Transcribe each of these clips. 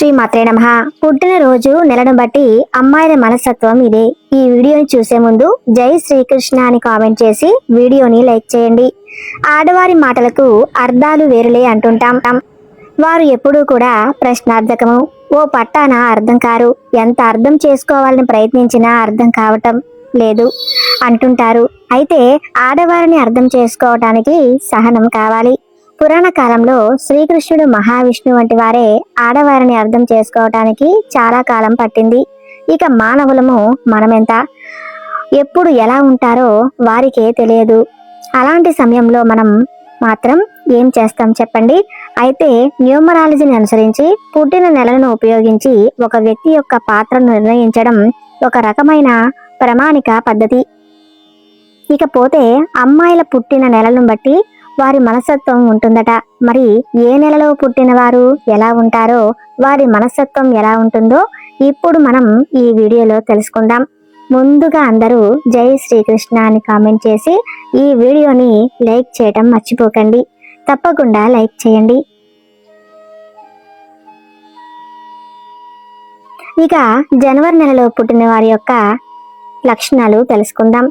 శ్రీ మాత్రే నమ పుట్టినరోజు నెలను బట్టి అమ్మాయిల మనస్తత్వం ఇదే. ఈ వీడియోని చూసే ముందు జై శ్రీకృష్ణ అని కామెంట్ చేసి వీడియోని లైక్ చేయండి. ఆడవారి మాటలకు అర్థాలు వేరులే అంటుంటాం. వారు ఎప్పుడూ కూడా ప్రశ్నార్థకము. ఓ పట్టాన అర్థం కారు. ఎంత అర్థం చేసుకోవాలని ప్రయత్నించినా అర్థం కావటం లేదు అంటుంటారు. అయితే ఆడవారిని అర్థం చేసుకోవటానికి సహనం కావాలి. పురాణ కాలంలో శ్రీకృష్ణుడు మహావిష్ణు వంటి వారే ఆడవారిని అర్థం చేసుకోవటానికి చాలా కాలం పట్టింది. ఇక మానవులము మనమెంత? ఎప్పుడు ఎలా ఉంటారో వారికే తెలియదు. అలాంటి సమయంలో మనం మాత్రం ఏం చేస్తాం చెప్పండి? అయితే న్యూమరాలజీని అనుసరించి పుట్టిన నెలలను ఉపయోగించి ఒక వ్యక్తి యొక్క పాత్రను నిర్ణయించడం ఒక రకమైన ప్రామాణిక పద్ధతి. ఇకపోతే అమ్మాయిల పుట్టిన నెలలను బట్టి వారి మనస్తత్వం ఉంటుందట. మరి ఏ నెలలో పుట్టిన వారు ఎలా ఉంటారో వారి మనస్తత్వం ఎలా ఉంటుందో ఇప్పుడు మనం ఈ వీడియోలో తెలుసుకుందాం. ముందుగా అందరూ జై శ్రీకృష్ణ అని కామెంట్ చేసి ఈ వీడియోని లైక్ చేయటం మర్చిపోకండి. తప్పకుండా లైక్ చేయండి. ఇక జనవరి నెలలో పుట్టిన వారి యొక్క లక్షణాలు తెలుసుకుందాం.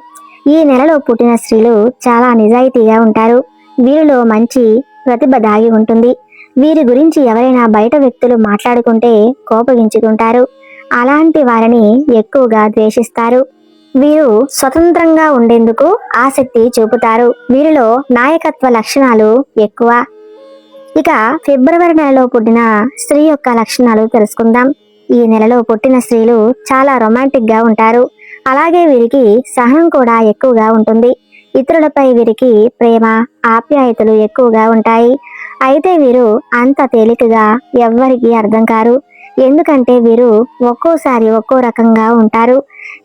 ఈ నెలలో పుట్టిన స్త్రీలు చాలా నిజాయితీగా ఉంటారు. వీరిలో మంచి ప్రతిభ దాగి ఉంటుంది. వీరి గురించి ఎవరైనా బయట వ్యక్తులు మాట్లాడుకుంటే కోపగించుకుంటారు. అలాంటి వారిని ఎక్కువగా ద్వేషిస్తారు. వీరు స్వతంత్రంగా ఉండేందుకు ఆసక్తి చూపుతారు. వీరిలో నాయకత్వ లక్షణాలు ఎక్కువ. ఇక ఫిబ్రవరి నెలలో పుట్టిన స్త్రీ యొక్క లక్షణాలు తెలుసుకుందాం. ఈ నెలలో పుట్టిన స్త్రీలు చాలా రొమాంటిక్గా ఉంటారు. అలాగే వీరికి సహనం కూడా ఎక్కువగా ఉంటుంది. ఇతరులపై వీరికి ప్రేమ ఆప్యాయతలు ఎక్కువగా ఉంటాయి. అయితే వీరు అంత తేలికగా ఎవ్వరికీ అర్థం కారు. ఎందుకంటే వీరు ఒక్కోసారి ఒక్కో రకంగా ఉంటారు.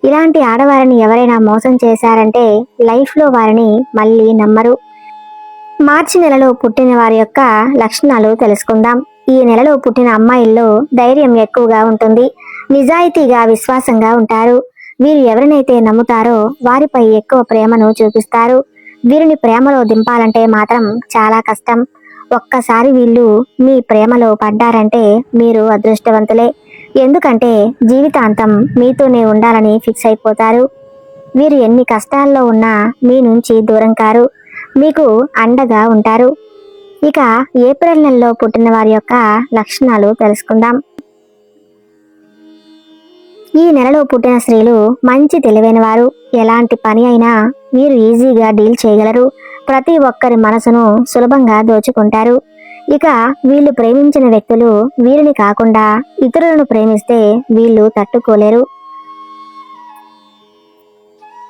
ఇలాంటి ఆడవారిని ఎవరైనా మోసం చేశారంటే లైఫ్లో వారిని మళ్ళీ నమ్మరు. మార్చి నెలలో పుట్టిన వారి యొక్క లక్షణాలు తెలుసుకుందాం. ఈ నెలలో పుట్టిన అమ్మాయిల్లో ధైర్యం ఎక్కువగా ఉంటుంది. నిజాయితీగా విశ్వాసంగా ఉంటారు. వీరు ఎవరినైతే నమ్ముతారో వారిపై ఎక్కువ ప్రేమను చూపిస్తారు. వీరిని ప్రేమలో దింపాలంటే మాత్రం చాలా కష్టం. ఒక్కసారి వీళ్ళు మీ ప్రేమలో పడ్డారంటే మీరు అదృష్టవంతులే. ఎందుకంటే జీవితాంతం మీతోనే ఉండాలని ఫిక్స్ అయిపోతారు. వీరు ఎన్ని కష్టాల్లో ఉన్నా మీ నుంచి దూరం కారు. మీకు అండగా ఉంటారు. ఇక ఏప్రిల్ నెలలో పుట్టిన వారి యొక్క లక్షణాలు తెలుసుకుందాం. ఈ నెలలో పుట్టిన స్త్రీలు మంచి తెలివైన వారు ఎలాంటి పని అయినా వీరు ఈజీగా డీల్ చేయగలరు. ప్రతి ఒక్కరి మనసును సులభంగా దోచుకుంటారు. ఇక వీళ్ళు ప్రేమించిన వ్యక్తులు వీరిని కాకుండా ఇతరులను ప్రేమిస్తే వీళ్ళు తట్టుకోలేరు.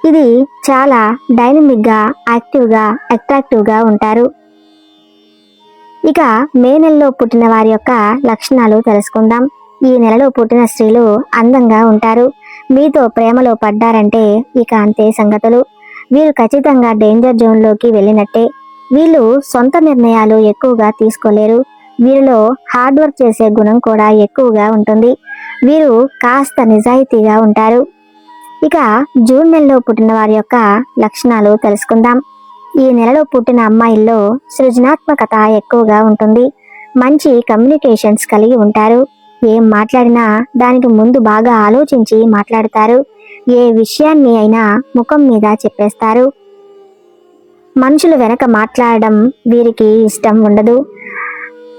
ఇది చాలా డైనమిక్గా యాక్టివ్గా అట్రాక్టివ్గా ఉంటారు. ఇక మే నెలలో పుట్టిన వారి యొక్క లక్షణాలు తెలుసుకుందాం. ఈ నెలలో పుట్టిన స్త్రీలు అందంగా ఉంటారు. మీతో ప్రేమలో పడ్డారంటే ఇక అంతే సంగతులు. వీరు ఖచ్చితంగా డేంజర్ జోన్లోకి వెళ్ళినట్టే. వీళ్ళు సొంత నిర్ణయాలు ఎక్కువగా తీసుకోలేరు. వీరిలో హార్డ్ వర్క్ చేసే గుణం కూడా ఎక్కువగా ఉంటుంది. వీరు కాస్త నిజాయితీగా ఉంటారు. ఇక జూన్ నెలలో పుట్టిన వారి యొక్క లక్షణాలు తెలుసుకుందాం. ఈ నెలలో పుట్టిన అమ్మాయిల్లో సృజనాత్మకత ఎక్కువగా ఉంటుంది. మంచి కమ్యూనికేషన్స్ కలిగి ఉంటారు. ఏం మాట్లాడినా దానికి ముందు బాగా ఆలోచించి మాట్లాడతారు. ఏ విషయాన్ని అయినా ముఖం మీద చెప్పేస్తారు. మనుషులు వెనక మాట్లాడడం వీరికి ఇష్టం ఉండదు.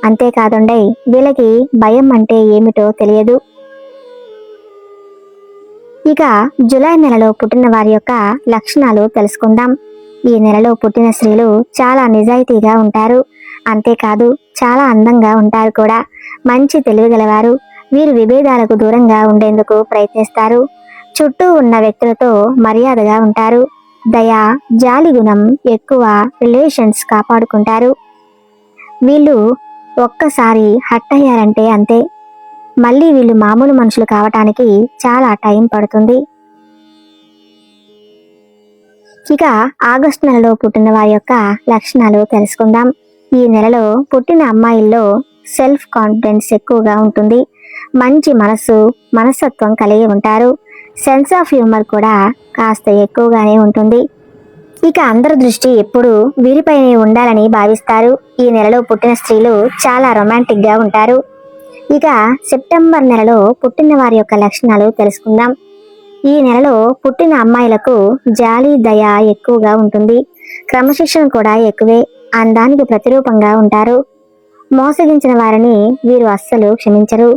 అంతేకాదుండై వీళ్ళకి భయం అంటే ఏమిటో తెలియదు. ఇక జూలై నెలలో పుట్టిన వారి యొక్క లక్షణాలు తెలుసుకుందాం. ఈ నెలలో పుట్టిన స్త్రీలు చాలా నిజాయితీగా ఉంటారు. అంతేకాదు చాలా అందంగా ఉంటారు కూడా. మంచి తెలివిగలవారు వీరు విభేదాలకు దూరంగా ఉండేందుకు ప్రయత్నిస్తారు. చుట్టూ ఉన్న వ్యక్తులతో మర్యాదగా ఉంటారు. దయ జాలి గుణం ఎక్కువ రిలేషన్స్ కాపాడుకుంటారు. వీళ్ళు ఒక్కసారి హట్ అయ్యారంటే అంతే. మళ్ళీ వీళ్ళు మామూలు మనుషులు కావటానికి చాలా టైం పడుతుంది. ఇక ఆగస్టు నెలలో పుట్టిన వారి యొక్క లక్షణాలు తెలుసుకుందాం. ఈ నెలలో పుట్టిన అమ్మాయిల్లో సెల్ఫ్ కాన్ఫిడెన్స్ ఎక్కువగా ఉంటుంది. మంచి మనసు మనస్తత్వం కలిగి ఉంటారు. సెన్స్ ఆఫ్ హ్యూమర్ కూడా కాస్త ఎక్కువగానే ఉంటుంది. ఇక అందరి దృష్టి ఎప్పుడు వీరిపైనే ఉండాలని భావిస్తారు. ఈ నెలలో పుట్టిన స్త్రీలు చాలా రొమాంటిక్గా ఉంటారు. ఇక సెప్టెంబర్ నెలలో పుట్టిన వారి యొక్క లక్షణాలు తెలుసుకుందాం. ఈ నెలలో పుట్టిన అమ్మాయిలకు జాలి దయ ఎక్కువగా ఉంటుంది. క్రమశిక్షణ కూడా ఎక్కువే. అందానికి ప్రతిరూపంగా ఉంటారు. మోసగించిన వారిని వీరు అస్సలు క్షమించరు.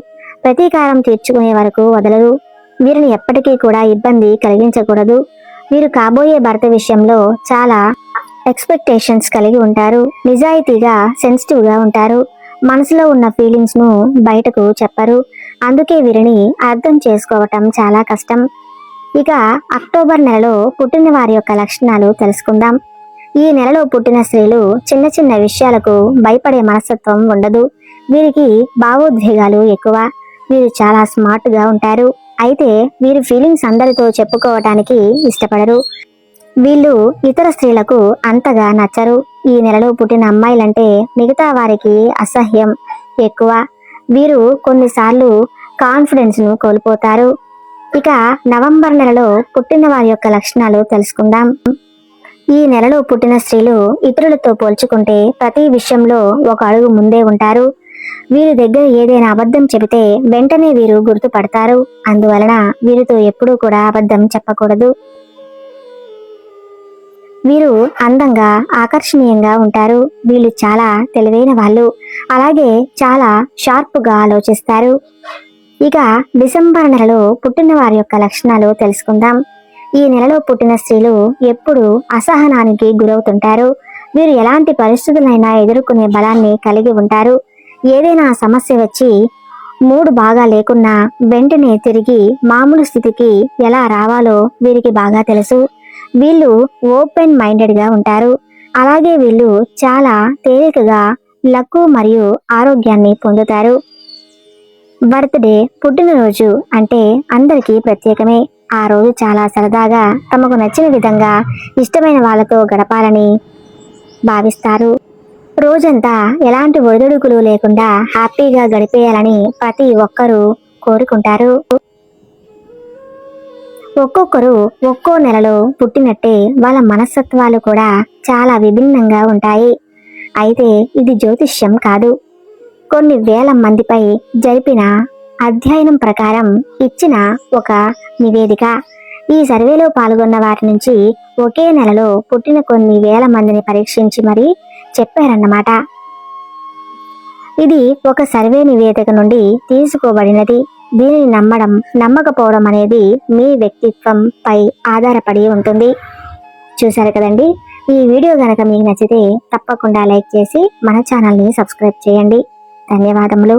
ప్రతీకారం తీర్చుకునే వరకు వదలరు. వీరిని ఎప్పటికీ కూడా ఇబ్బంది కలిగించకూడదు. వీరు కాబోయే భర్త విషయంలో చాలా ఎక్స్పెక్టేషన్స్ కలిగి ఉంటారు. నిజాయితీగా సెన్సిటివ్గా ఉంటారు. మనసులో ఉన్న ఫీలింగ్స్ను బయటకు చెప్పరు. అందుకే వీరిని అర్థం చేసుకోవటం చాలా కష్టం. ఇక అక్టోబర్ నెలలో పుట్టిన వారి యొక్క లక్షణాలు తెలుసుకుందాం. ఈ నెలలో పుట్టిన స్త్రీలు చిన్న చిన్న విషయాలకు భయపడే మనస్తత్వం ఉండదు. వీరికి భావోద్వేగాలు ఎక్కువ. వీరు చాలా స్మార్ట్గా ఉంటారు. అయితే వీరి ఫీలింగ్స్ అందరితో చెప్పుకోవటానికి ఇష్టపడరు. వీళ్ళు ఇతర స్త్రీలకు అంతగా నచ్చరు. ఈ నెలలో పుట్టిన అమ్మాయిలంటే మిగతా వారికి అసహ్యం ఎక్కువ. వీరు కొన్నిసార్లు కాన్ఫిడెన్స్ను కోల్పోతారు. ఇక నవంబర్ నెలలో పుట్టిన వారి యొక్క లక్షణాలు తెలుసుకుందాం. ఈ నెలలో పుట్టిన స్త్రీలు ఇతరులతో పోల్చుకుంటే ప్రతి విషయంలో ఒక అడుగు ముందే ఉంటారు. వీరి దగ్గర ఏదైనా అబద్ధం చెబితే వెంటనే వీరు గుర్తుపడతారు. అందువలన వీరితో ఎప్పుడూ కూడా అబద్ధం చెప్పకూడదు. వీరు అందంగా ఆకర్షణీయంగా ఉంటారు. వీళ్ళు చాలా తెలివైన వాళ్ళు. అలాగే చాలా షార్ప్గా ఆలోచిస్తారు. ఇక డిసెంబర్ నెలలో పుట్టిన వారి యొక్క లక్షణాలు తెలుసుకుందాం. ఈ నెలలో పుట్టిన స్త్రీలు ఎప్పుడు అసహనానికి గురవుతుంటారు. వీరు ఎలాంటి పరిస్థితులైనా ఎదుర్కొనే బలాన్ని కలిగి ఉంటారు. ఏదైనా సమస్య వచ్చి మూడు బాగా లేకున్నా వెంటనే తిరిగి మామూలు స్థితికి ఎలా రావాలో వీరికి బాగా తెలుసు. వీళ్ళు ఓపెన్ మైండెడ్గా ఉంటారు. అలాగే వీళ్ళు చాలా తేలికగా లక్కు మరియు ఆరోగ్యాన్ని పొందుతారు. బర్త్డే పుట్టినరోజు అంటే అందరికీ ప్రత్యేకమే. ఆ రోజు చాలా సరదాగా తమకు నచ్చిన విధంగా ఇష్టమైన వాళ్ళతో గడపాలని భావిస్తారు. రోజంతా ఎలాంటి ఒడిదుడుకులు లేకుండా హ్యాపీగా గడిపేయాలని ప్రతి ఒక్కరూ కోరుకుంటారు. ఒక్కొక్కరు ఒక్కో నెలలో పుట్టినట్టే వాళ్ళ మనస్తత్వాలు కూడా చాలా విభిన్నంగా ఉంటాయి. అయితే ఇది జ్యోతిష్యం కాదు. కొన్ని వేల మందిపై జరిపిన అధ్యయనం ప్రకారం ఇచ్చిన ఒక నివేదిక. ఈ సర్వేలో పాల్గొన్న వారి నుంచి ఒకే నెలలో పుట్టిన కొన్ని వేల మందిని పరీక్షించి మరి చెప్పారన్నమాట. ఇది ఒక సర్వే నివేదిక నుండి తీసుకోబడినది. దీనిని నమ్మడం నమ్మకపోవడం అనేది మీ వ్యక్తిత్వం పై ఆధారపడి ఉంటుంది. చూసారు కదండి? ఈ వీడియో గనక మీకు నచ్చితే తప్పకుండా లైక్ చేసి మన ఛానల్ని సబ్స్క్రైబ్ చేయండి. ధన్యవాదములు.